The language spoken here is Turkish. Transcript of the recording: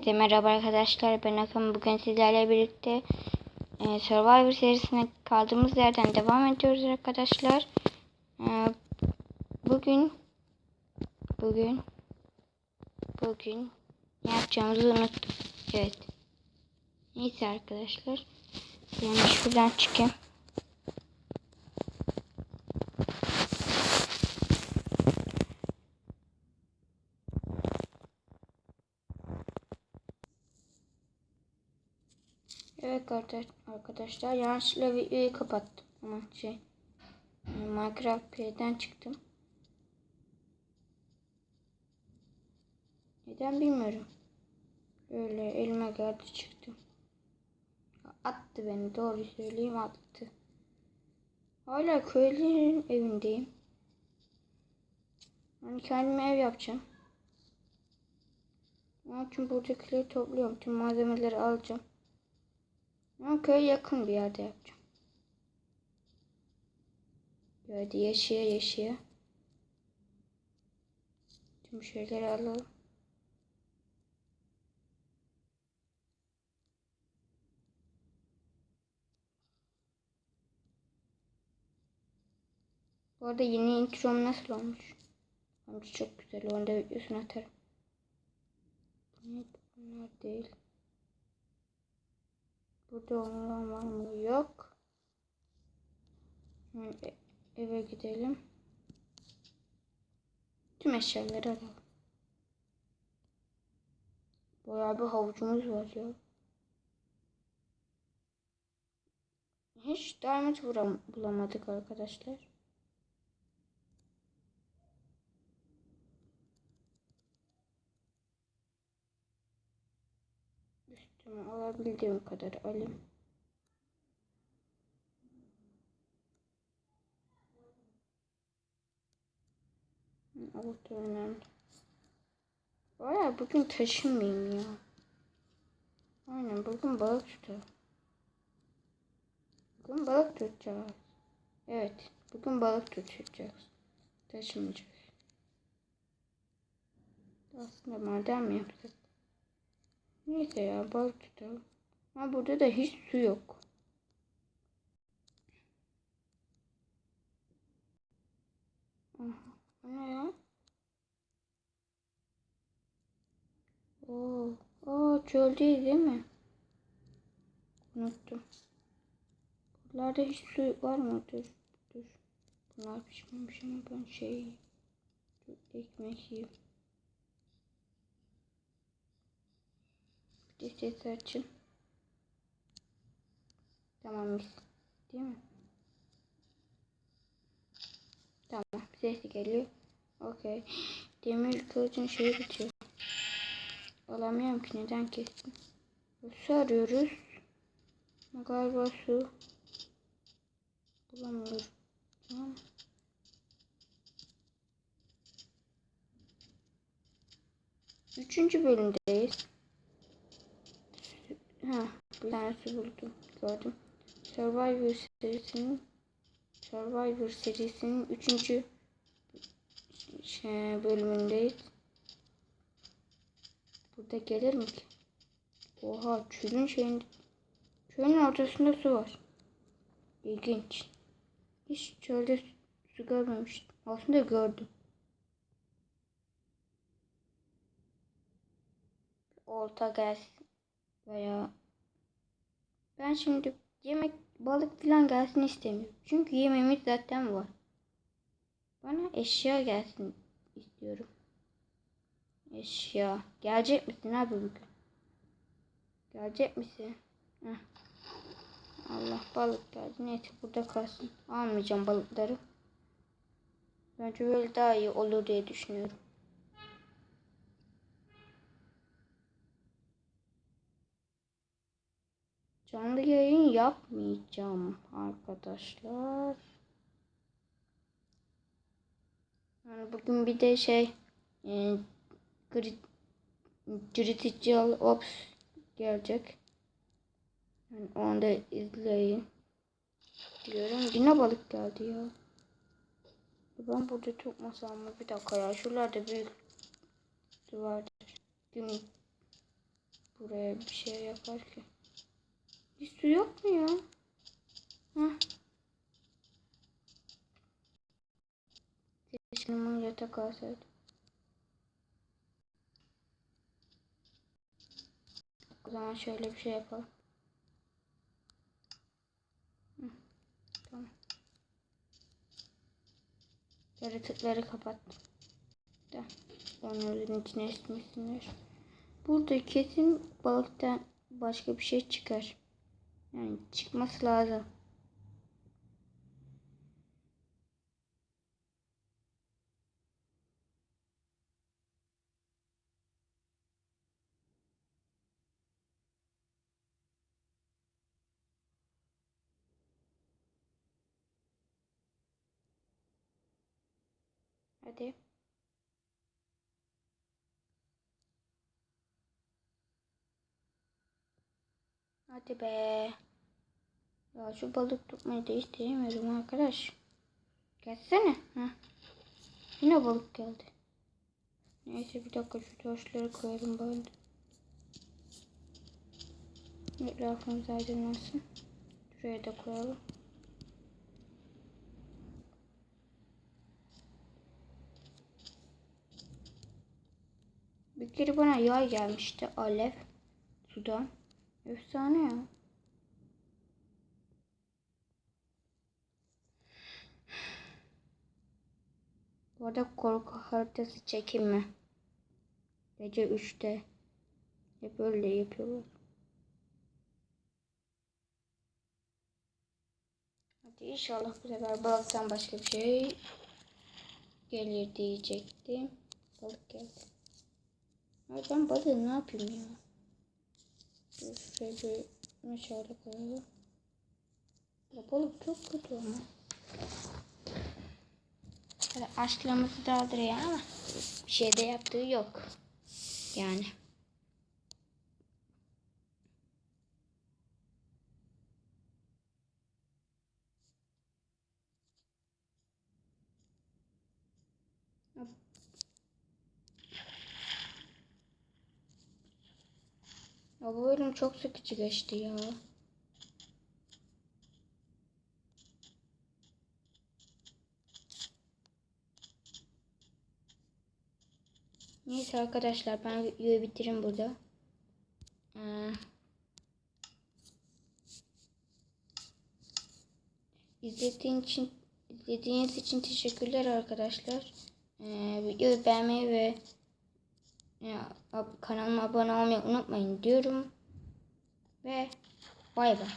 Hepinize merhaba arkadaşlar. Ben Akın. Bugün sizlerle birlikte e, Survivor serisine kaldığımız yerden devam ediyoruz arkadaşlar. E, bugün bugün bugün ne yapacağımızı unuttum. Evet. Neyse arkadaşlar. Yani şuradan çıkayım. Evet arkadaş- arkadaşlar yanlışlıkla videoyu kapattım ama şey Minecraft P'den çıktım. Neden bilmiyorum. Öyle elime geldi çıktım. Attı beni doğru söyleyeyim attı. Hala köylülerin evindeyim. Ben kendime ev yapacağım. Onun için buradakileri topluyorum. Tüm malzemeleri alacağım. Ama köye yakın bir yerde yapacağım. Böyle yaşaya yaşaya. Tüm şeyleri alalım. Bu arada yeni introm nasıl olmuş? Bence çok güzel. Onu da videosunu atarım. Bu Bunlar değil. Burada olan var mı? Yok. E- eve gidelim. Tüm eşyaları alalım. Bayağı bir havucumuz var ya. Hiç diamond bulamadık arkadaşlar. Üstüme alabildiğim kadar alayım. Evet önemli. Baya bugün taşınmayayım ya. Aynen bugün balık tutalım. Bugün balık tutacağız. Evet bugün balık tutacağız. Taşımayacağız. Aslında maden mi yapsak? Neyse ya balık tutalım. Ama burada da hiç su yok. Aha, ne ya? Oo, oo çöl değil mi? Unuttum. Buralarda hiç su var mı? Dur, dur. Bunlar pişmemiş ama ben şey ekmek yiyeyim. Ses açın. Tamam mis. Değil mi? Tamam. Ses geliyor. Okey. Demir kılıcın şeyi bitiyor. Alamıyorum ki neden kestim. Su arıyoruz. Galiba su bulamıyorum. Tamam. Üçüncü bölümdeyiz. Ha, bir tanesi buldum. Gördüm. Survivor serisinin Survivor serisinin üçüncü şey, bölümündeyiz. Burada gelir mi ki? Oha çölün şeyinde çölün ortasında su var. İlginç. Hiç çölde su görmemiştim. Aslında gördüm. Olta gelsin veya ben şimdi yemek balık falan gelsin istemiyorum. Çünkü yemeğimiz zaten var. Bana eşya gelsin istiyorum. Eşya. Gelecek misin abi bugün? Gelecek misin? Heh. Allah balık geldi. Neyse burada kalsın. Almayacağım balıkları. Bence böyle daha iyi olur diye düşünüyorum. Canlı yayın yapmayacağım arkadaşlar. Yani bugün bir de şey e, Critical Ops gelecek. Yani onu da izleyin. Diyorum. Yine balık geldi ya. Ben burada tutmasam mı? Bir dakika ya. Şuralarda büyük duvardır. Gün buraya bir şey yapar ki? Bir su yok mu ya? Hah. Bunu yatak alsaydım. O zaman şöyle bir şey yapalım. Hı, tamam. Yaratıkları kapattım. Da onların içine esmesinler. Burada kesin balıktan başka bir şey çıkar. Yani çıkması lazım. Hadi. Hadi be. Ya şu balık tutmayı da isteyemiyorum arkadaş. Gelsene. Heh. Yine balık geldi. Neyse bir dakika şu taşları koyalım bari. Etrafımız aydınlansın. Şuraya da koyalım. Bir kere bana yay gelmişti. Alev. Sudan. Efsane ya. Bu arada korku haritası çekim mi? Gece 3'te. Hep böyle yapıyorlar. Hadi inşallah bu sefer balıktan başka bir şey gelir diyecektim. Balık geldi. Ay ben balığı ne yapayım ya? Şuraya bir meşale koyalım. Ya balık çok kötü ama. Böyle aşklarımızı daldırıyor ama bir şey de yaptığı yok. Yani. Ya bu bölüm çok sıkıcı geçti ya. Neyse arkadaşlar ben videoyu bitireyim burada. Ee, izlediğin için izlediğiniz için teşekkürler arkadaşlar. Ee, videoyu beğenmeyi ve ya, kanalıma abone olmayı unutmayın diyorum. Ve bay bay.